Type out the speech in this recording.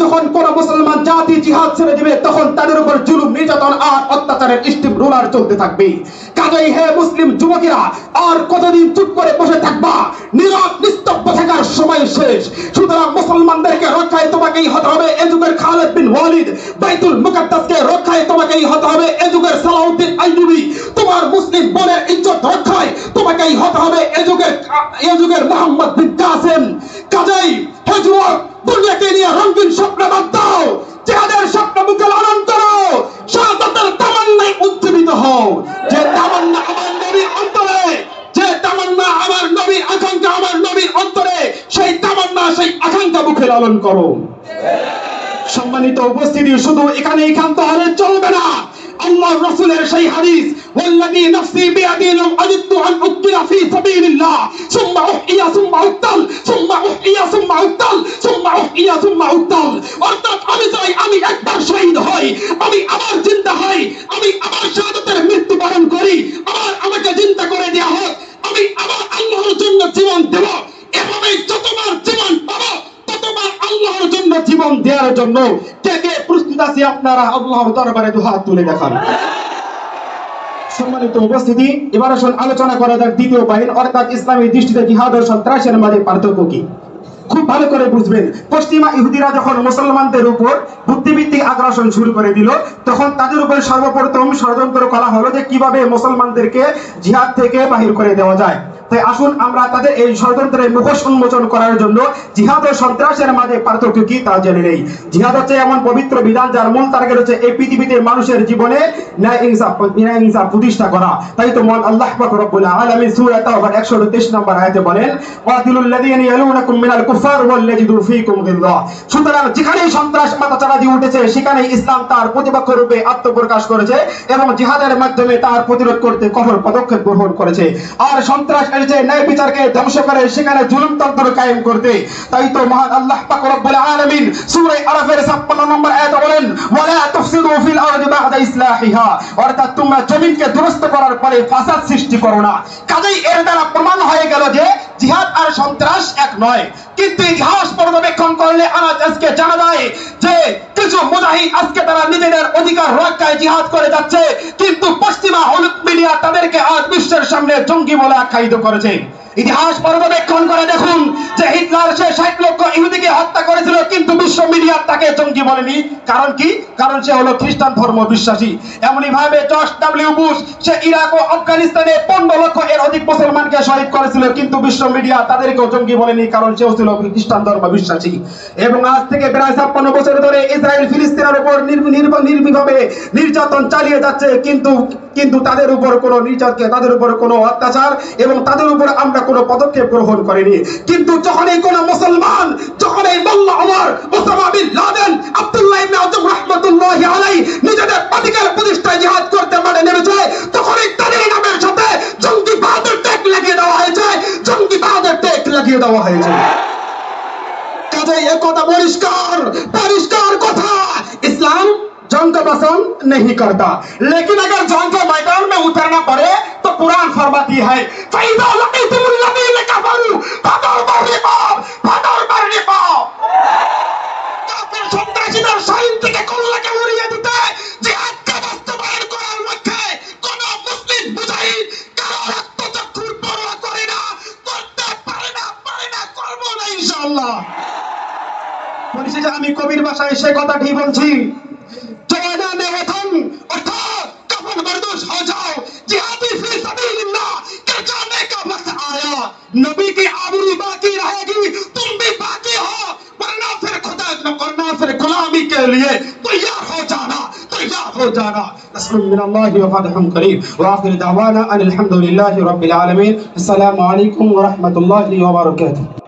যখন কোন মুসলমান জাতি জিহাদ ছেড়ে দিবে, তখন তাদের উপর জুলুম, নির্যাতন আর অত্যাচারের স্টিম রুলার চলতে থাকবে। কাজেই হে মুসলিম যুবকেরা, আর কতদিন চুপ করে বসে থাকবা? নীরব নিস্তব্ধ থাকার সময় শেষ। সুতরাং মুসলমানদেরকে রক্ষায় তোমাকেই হতে হবে। এ যুগের খালেদ বিন ওয়ালিদ বাইতুল মুকাদ্দাসকে রক্ষায় তোমাকেই হতে হবে। এ যুগের সালাউদ্দিন আইয়ুবী, তোমার মুসলিম বোনের ইজ্জত রক্ষায় তোমাকেই হতে হবে। এ যুগের এ যুগের মোহাম্মদ বিন কাসেম। কাজেই হে যুবক দুনিয়াকে নিয়ে রঙিন স্বপ্ন বাদ দাও। লালন করো। সম্মানিত উপস্থিতি, শুধু এখানে একান্ত হলে চলবে না। আল্লাহ রাসূলের সেই হাদিস, ওয়াল্লাযী নাফসি বিয়াদি লাম আজিদু আন উকিলা ফি সাবিলিল্লাহ। সুম্মা উহিয়া সুম্মা উতাল সুম্মা উহিয়া সুম্মা উতাল সুম্মা উহিয়া সুম্মা উতাল অর্থাৎ আমি চাই আমি একবার শহীদ হই, আমি আবার জিন্দা হই, আমি আবার শাহাদাতের মৃত্যু বরণ করি, আবার আমাকে জিন্দা করে দেয়া হোক, আমি আবার আল্লাহর জন্য জীবন দেব। এভাবে যতবার জীবন দেওয়ার জন্য কে কে প্রস্তুত আছি আপনারা আল্লাহর দরবারে দুহাত তুলে দেখান। সম্মানিত উপস্থিতি, এবার আসুন আলোচনা করা যাক দ্বিতীয় বাহিনী, অর্থাৎ ইসলামী দৃষ্টিতে জিহাদ ও সন্ত্রাসের মাঝে পার্থক্য কি? খুব ভালো করে বুঝবেন, পশ্চিমা ইহুদিরা যখন মুসলমানদের উপর বুদ্ধিভিত্তিক আগ্রাসন শুরু করে দিল, তখন তাদের উপর সর্বপ্রথম ষড়যন্ত্র করা হলো যে কীভাবে মুসলমানদেরকে জিহাদ থেকে বাহির করে দেওয়া যায়। তাই আসুন আমরা তাদের এই ষড়যন্ত্রের মুখোশ উন্মোচন করার জন্য জিহাদ ও সন্ত্রাসের মাঝে পার্থক্য কি তা জেনে নেই। জিহাদ হচ্ছে এমন পবিত্র বিধান যার মূল টার্গেট হচ্ছে এই পৃথিবীতে মানুষের জীবনে ন্যায় ইনসাফ ন্যায় ইনসাফ প্রতিষ্ঠা করা। তাই তো মন আল্লাহ রব্বুল আলামিন সূরা তাওবার 123 নম্বর আয়াতে বলেন ইয়ালুনাকুম মিনাল কুফার ফীকুম সুতরাং যেখানেই সন্ত্রাস দিয়ে উঠেছে, সেখানেই ইসলাম তার প্রতিপক্ষ রূপে আত্মপ্রকাশ করেছে এবং জিহাদের মাধ্যমে তার প্রতিরোধ করতে কঠোর পদক্ষেপ গ্রহণ করেছে। আর সন্ত্রাস এসেছে ন্যায় বিচারকে ধ্বংস করে, সেখানে জুলুমতন্ত্র কায়েম করতে তাই তো মহান আল্লাহ পাক রব্বুল আলামিন সূরা আরাফের 56 নম্বর আয়াতে বলেন, ওয়ালা তুফসিদু ফিল আরদি বা'দা ইসলাহিহা। অর্থাৎ তোমরা জমিনকে দুরস্ত করার পরে ফাসাদ সৃষ্টি করো না। কাজেই এর দ্বারা প্রমাণ হয়ে গেল যে জিহাদ আর সন্ত্রাস এক নয়। কিন্তু ইতিহাস পর্যবেক্ষণ করলে আজ আজকে জানা যায় যে কিছু মুজাহিদ আজকে তারা নিজেদের অধিকার রক্ষায় জিহাদ করে যাচ্ছে। কিন্তু পশ্চিমা হলুদ মিডিয়া তাদেরকে আজ বিশ্বের সামনে জঙ্গি বলে আখ্যায়িত করেছে। ইতিহাস পর্যবেক্ষণ করে দেখুন যে হিটলার সে ষাট ইহুদিকে হত্যা করেছিল, কিন্তু বিশ্ব মিডিয়া তাকে জঙ্গি বলেনি। কারণ কি? কারণ সে হলো খ্রিস্টান ধর্ম বিশ্বাসী। এমনই ভাবে জর্জ ডাব্লিউ বুশ, সে ইরাক ও আফগানিস্তানে পনেরো লক্ষ এর অধিক মুসলমানকে শহীদ করেছিল, কিন্তু বিশ্ব মিডিয়া তাদেরকেও জঙ্গি বলেনি, কারণ সেও ছিল খ্রিস্টান ধর্ম বিশ্বাসী। এবং আজ থেকে প্রায় ছাপ্পান্ন বছর ধরে ইসরায়েল ফিলিস্তিনের উপর নির্ব- নির্ব- নির্বিভাবে নির্যাতন চালিয়ে যাচ্ছে, কিন্তু কিন্তু তাদের উপর কোন নির্যাতকে, তাদের উপর কোন অত্যাচার এবং তাদের উপর আমরা কোন পদক্ষেপ গ্রহণ করিনি। কিন্তু যখন এই কোন মুসলমান, যখনই Mullah Omar Osama bin Laden, Abdullah ইবনে রাহমাতুল্লাহি আলাইহি নিজেদের অধিকার প্রতিষ্ঠায় জিহাদ করতে মানে তখনই তাদের নামের সাথে জঙ্গি বাহাদুর লাগিয়ে দেওয়া হয়েছে, জঙ্গি বাহাদুর টেক লাগিয়ে দেওয়া হয়েছে। কাজেই একথা পরিষ্কার পরিষ্কার কথা। जंग का पसंद नहीं करता लेकिन अगर जंग के मैदान में उतरना पड़े तो कुरान फरमाती है फैदा लकीतुमुल लदीन कफरू फदरबु रिकाब फदरबु रिकाब কাফের সন্ত্রাসীদের শরীর থেকে কল্লাকে উড়িয়ে দিতে জিহাদকে বাস্তবায়ন করার লক্ষ্যে কোন মুসলিম মুজাহিদ কারো রক্তচক্ষুর পরোয়া করে না করতে পারে না পারে না করবো না ইনশাআল্লাহ পরিশেষে আমি কবির ভাষায় সে কথাটি বলছি تم کفن مردوش ہو جاؤ۔ جہادی فی سبیل اللہ کے جانے کا وقت آیا۔ نبی کی آبرو باقی رہے گی، تم بھی باقی ہو۔ خدا غلامی کے لیے تیار ہو جانا، تیار ہو جانا۔ اللہ دعوانا ان الحمدللہ رب العالمین۔ السلام علیکم ورحمۃ اللہ وبرکاتہ